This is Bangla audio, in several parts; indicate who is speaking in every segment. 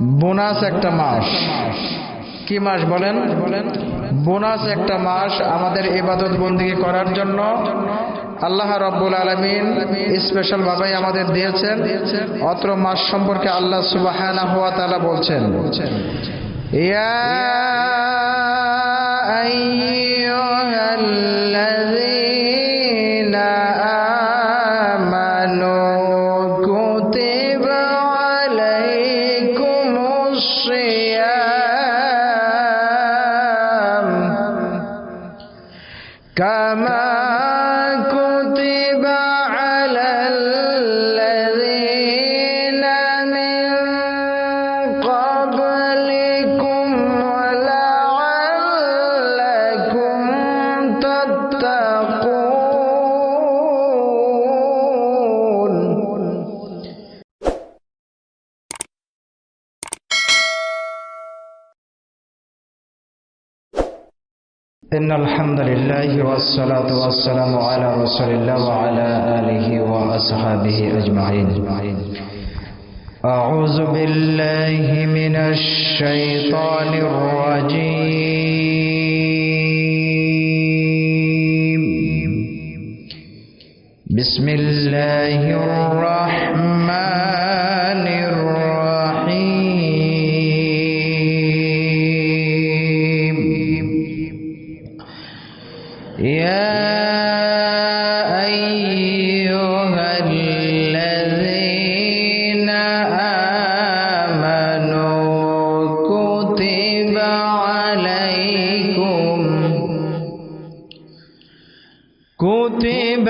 Speaker 1: বোনাস একটা মাস। কি মাস বলেন? বোনাস একটা মাস আমাদের ইবাদত বন্দিগি করার জন্য। আল্লাহ রব্বুল আলমিন স্পেশাল ভাবে আমাদের দিয়েছেন। অত্র মাস সম্পর্কে আল্লাহ সুবাহ বলছেন। ইয়া إن الحمد لله والصلاة والسلام على رسول الله وعلى آله وأصحابه أجمعين. أعوذ بالله من الشيطان الرجيم. بسم الله الرحمن كتب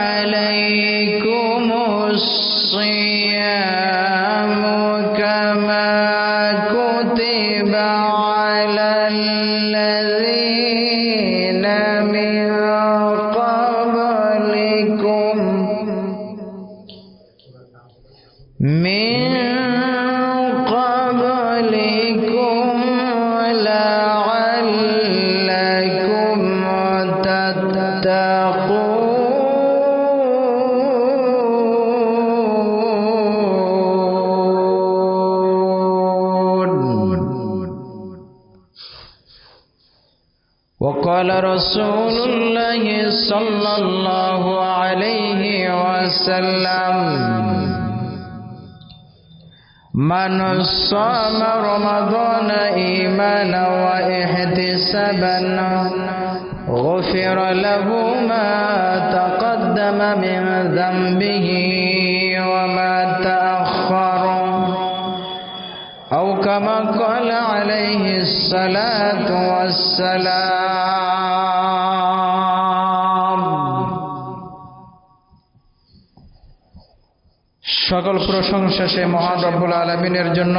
Speaker 1: عليكم الصيام كما كتب على الذين من قبلكم. من وقال رسول الله صلى الله عليه وسلم من صام رمضان إيمانا واحتسابا غفر له ما تقدم من ذنبه الصلاة والسلام সকল প্রশংসা সে মহান রব্বুল আলমিনের জন্য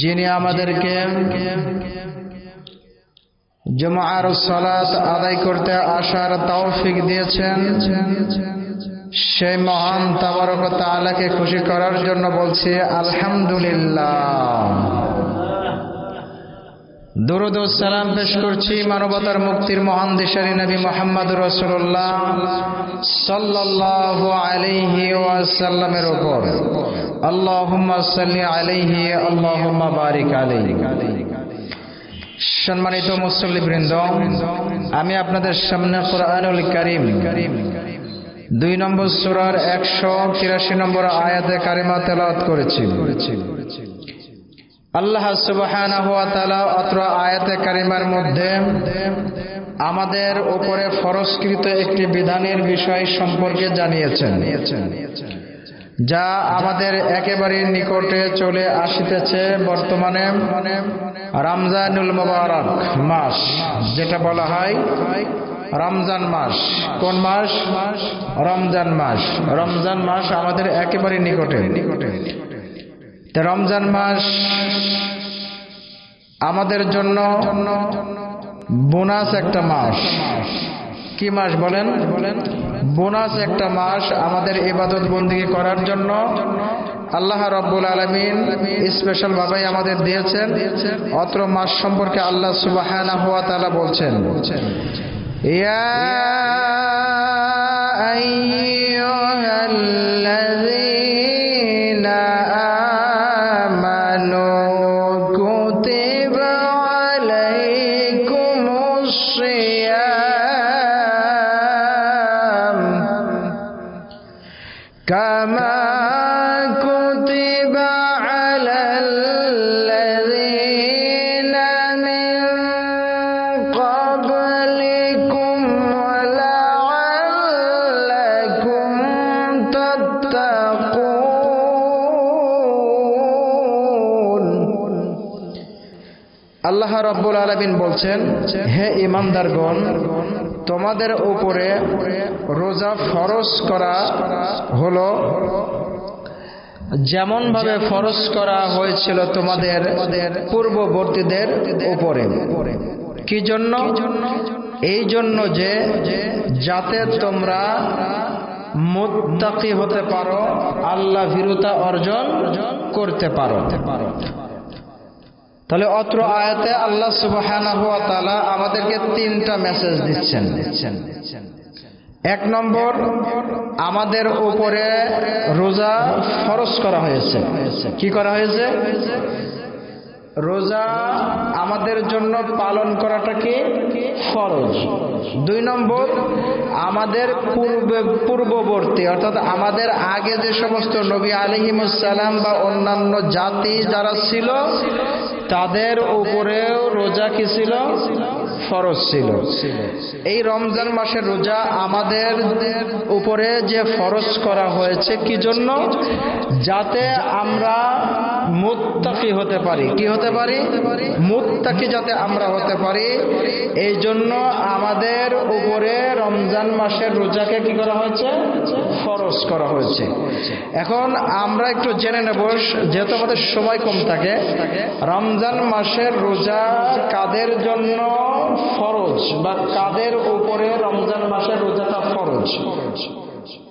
Speaker 1: যিনি আমাদেরকে জমার সালাত আদায় করতে আসার তৌফিক দিয়েছেন সেই মহান তাবারক তাআলাকে খুশি করার জন্য বলছি আলহামদুলিল্লাহ দরুদ পেশ করছি মানবতার মুক্তির মহান দিশারি নবী মোহাম্মদ রসুল্লাহ সাল্লাল্লাহু আলাইহি ওয়াসাল্লামের উপর। আল্লাহুম্মা সাল্লি আলাইহি, আল্লাহুম্মা বারিক আলাইহি। সম্মানিত মুসল্লিবৃন্দ, আমি আপনাদের সামনে কোরআনুল কারীম দুই নম্বর সুরার একশো তিরাশি নম্বর আয়াতে কারিমা তেলাওয়াত করেছি। আল্লাহ সুবহানাহু ওয়া তাআলা অত্র আয়াতে কারিমার মধ্যে আমাদের উপরে ফরস্কৃত একটি বিধানের বিষয় সম্পর্কে জানিয়েছেন, যা আমাদের একেবারে নিকটে চলে আসিতেছে বর্তমানে রমজানুল মুবারক মাস, যেটা বলা হয় রমজান মাস। কোন মাস? মাস রমজান মাস। রমজান মাস আমাদের একেবারে নিকটে নিকটে। রমজান মাস আমাদের জন্য বোনাস একটা মাস। কি মাস বলেন? বোনাস একটা মাস আমাদের ইবাদত বন্দিগি করার জন্য। আল্লাহ রব্বুল আলমিন স্পেশাল ভাবে আমাদের দিয়েছেন। অত্র মাস সম্পর্কে আল্লাহ সুবাহানা সুবাহ বলছেন, ইয়া gama konti আল্লাহ রব্বুল আলমিন বলছেন, হে ইমানদারগণ তোমাদের উপরে রোজা ফরজ করা হলো যেমন ভাবে ফরজ করা হয়েছিল তোমাদের পূর্ববর্তীদের উপরে। কি জন্য? এই জন্য যে যাতে তোমরা মুত্তাকি হতে পারো, আল্লাহ ভীরুতা অর্জন করতে পারো। তাহলে অত্র আয়াতে আল্লাহ তাআলা আমাদেরকে তিনটা মেসেজ দিচ্ছেন। দিচ্ছেন এক নম্বর, আমাদের উপরে রোজা ফরজ করা হয়েছে। কি করা হয়েছে? রোজা আমাদের জন্য পালন করাটা কি? ফরজ। দুই নম্বর, আমাদের পূর্বে পূর্ববর্তী, অর্থাৎ আমাদের আগে যে সমস্ত নবী আলিহিমুসালাম বা অন্যান্য জাতি যারা ছিল তাদের উপরেও রোজা কি ছিল? ফরজ ছিল। এই রমজান মাসের রোজা আমাদের উপরে যে ফরজ করা হয়েছে কি জন্য? যাতে আমরা মুত্তাকি হতে পারি। কি হতে পারি? মুত্তাকি যাতে আমরা হতে পারি। এই জন্য আমাদের উপরে রমজান মাসের রোজাকে কি করা হয়েছে? ফরজ করা হয়েছে। এখন আমরা একটু জেনে নেব, যেহেতু আমাদের সময় কম থাকে, রমজান মাসের রোজা কাদের জন্য ফরজ বা কাদের উপরে রমজান মাসের রোজাটা ফরজ?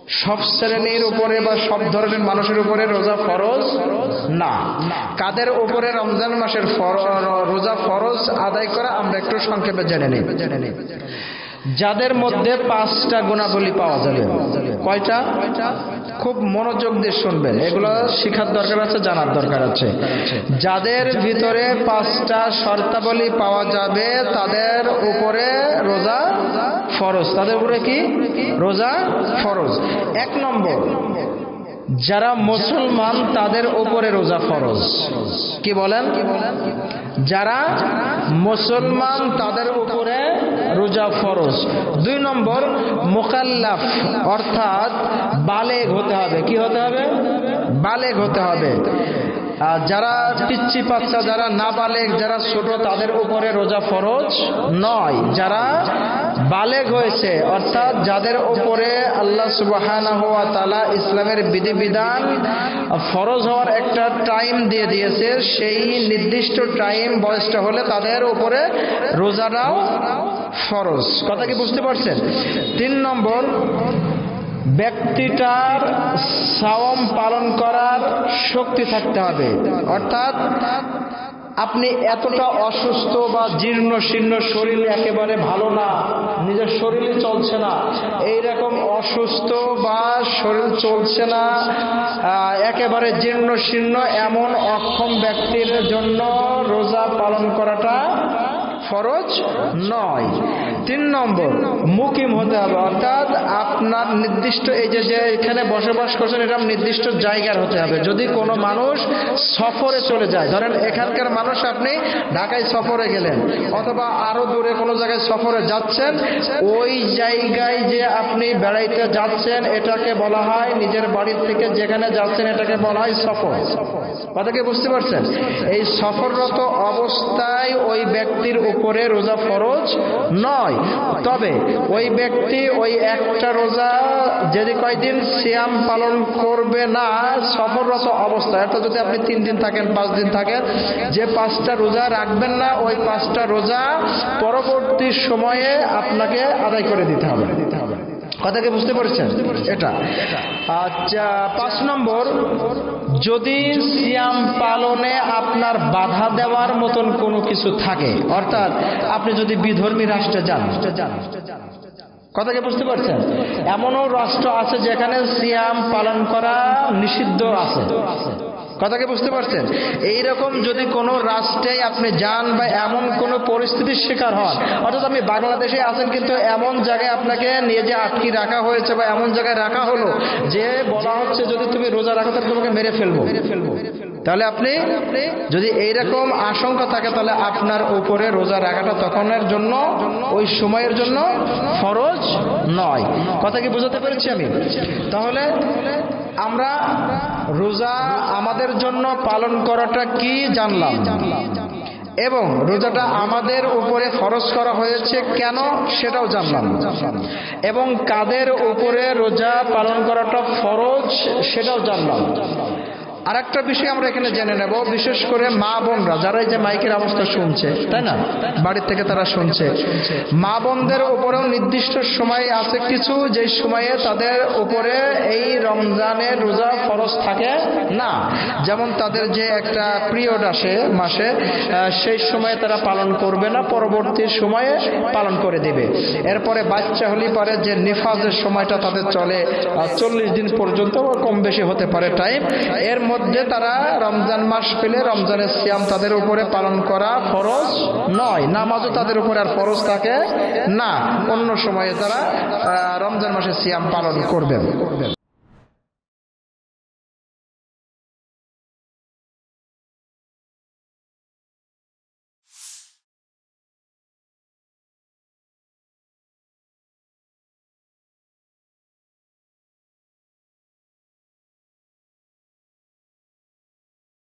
Speaker 1: সব শ্রেণির উপরে বা সব ধরনের মানুষের উপরে রোজা ফরজ? না। কাদের উপরে রমজান মাসের রোজা ফরজ আদায় করা আমরা একটু সংক্ষেপে জেনে নেই জেনে নিই। যাদের মধ্যে পাঁচটা গুণাবলী পাওয়া যাবে। কয়টা? খুব মনোযোগ দিয়ে শুনবেন। এগুলো শিখার দরকার আছে, জানার দরকার আছে। যাদের ভিতরে পাঁচটা শর্তাবলী পাওয়া যাবে, তাদের উপরে রোজা ফরজ। তাদের উপরে কি? রোজা ফরজ। এক নম্বর, যারা মুসলমান, তাদের উপরে রোজা ফরজ। কি বলেন? যারা মুসলমান, তাদের উপরে রোজা ফরজ। দুই নম্বর, মোকাল্লাফ, অর্থাৎ বালেগ হতে হবে। কি হতে হবে? বালেগ হতে হবে। যারা পিচ্ছি বাচ্চা, যারা না নাবালেগ, যারা ছোট, তাদের উপরে রোজা ফরজ নয়। যারা বালেগ হয়েছে, অর্থাৎ যাদের উপরে আল্লাহ হওয়া তালা ইসলামের বিধিবিধান ফরজ হওয়ার একটা টাইম দিয়ে দিয়েছে, সেই নির্দিষ্ট টাইম বয়সটা হলে তাদের উপরে রোজাটাও ফরজ। কথা কি বুঝতে পারছেন? তিন নম্বর, ব্যক্তিটার সাওম পালন করার শক্তি থাকতে হবে। অর্থাৎ আপনি এতটা অসুস্থ বা জীর্ণ শীর্ণ শরীর একেবারে ভালো না, নিজের শরীরে চলছে না এই রকম অসুস্থ বা শরীর চলছে না একেবারে জীর্ণ শীর্ণ এমন অক্ষম ব্যক্তির জন্য রোজা পালন করাটা ফরজ নয়। তিন নম্বর, মুকিম হতে হবে। অর্থাৎ আপনার নির্দিষ্ট এই যে যে এখানে বসবাস করছেন এটা নির্দিষ্ট জায়গার হতে হবে। যদি কোনো মানুষ সফরে চলে যায়, ধরেন এখানকার মানুষ আপনি ঢাকায় সফরে গেলেন, অথবা আরও দূরে কোনো জায়গায় সফরে যাচ্ছেন, ওই জায়গায় যে আপনি বেড়াইতে যাচ্ছেন, এটাকে বলা হয় নিজের বাড়ির থেকে যেখানে যাচ্ছেন, এটাকে বলা হয় সফর। কথা কি বুঝতে পারছেন? এই সফররত অবস্থায় ওই ব্যক্তির উপরে রোজা ফরজ নয়। তবে ওই ব্যক্তি ওই একটা রোজা যদি কয়দিন সিয়াম পালন করবে না, সফররত অবস্থা অর্থাৎ যদি আপনি তিন দিন থাকেন, পাঁচ দিন থাকেন, যে পাঁচটা রোজা রাখবেন না, ওই পাঁচটা রোজা পরবর্তী সময়ে আপনাকে আদায় করে দিতে হবে। কথাকে বুঝতে পারছেন? এটা। আচ্ছা পাঁচ নম্বর, যদি সিয়াম পালনে আপনার বাধা দেওয়ার মতন কোনো কিছু থাকে, অর্থাৎ আপনি যদি বিধর্মী রাষ্ট্রে যান, কথাকে বুঝতে পারছেন? এমনও রাষ্ট্র আছে যেখানে সিয়াম পালন করা নিষিদ্ধ আছে। কথাকে বুঝতে পারছেন? এইরকম যদি কোনো রাষ্ট্রে আপনি যান বা এমন কোনো পরিস্থিতির শিকার হন, অর্থাৎ আপনি বাংলাদেশে আছেন কিন্তু এমন জায়গায় আপনাকে নিয়ে যে আটকি রাখা হয়েছে বা এমন জায়গায় রাখা হলো, যে বলা হচ্ছে যদি তুমি রোজা রাখো তাহলে তোমাকে মেরে ফেলব মেরে ফেলব। তাহলে আপনি যদি এইরকম আশঙ্কা থাকে, তাহলে আপনার উপরে রোজা রাখাটা তখনের জন্য, ওই সময়ের জন্য ফরজ নয়। কথা কি বুঝাতে পেরেছি আমি? তাহলে আমরা রোজা আমাদের জন্য পালন করাটা কি জানলাম? এবং রোজাটা আমাদের উপরে ফরজ করা হয়েছে কেন সেটাও জানলাম। এবং কাদের উপরে রোজা পালন করাটা ফরজ সেটাও জানলাম। আর একটা বিষয় আমরা এখানে জেনে নেব, বিশেষ করে মা বোনরা যারা এই যে মাইকের অবস্থা শুনছে, তাই না? বাড়ির থেকে তারা শুনছে। মা বোনদের উপরেও নির্দিষ্ট সময় আছে কিছু, যে সময়ে তাদের উপরে এই রমজানের রোজা ফরজ থাকে না। যেমন তাদের যে একটা পিরিয়ড আসে মাসে সেই সময়ে তারা পালন করবে না, পরবর্তী সময়ে পালন করে দেবে। এরপরে বাচ্চা হলে পারে যে নিফাজের সময়টা তাদের চলে চল্লিশ দিন পর্যন্ত কম বেশি হতে পারে টাইম এর মধ্যে তারা রমজান মাস পেলে রমজানের সিয়াম তাদের উপরে পালন করা ফরজ নয়। নামাজও তাদের উপরে আর ফরজ থাকে না। অন্য সময়ে তারা রমজান মাসের সিয়াম পালন করবেন।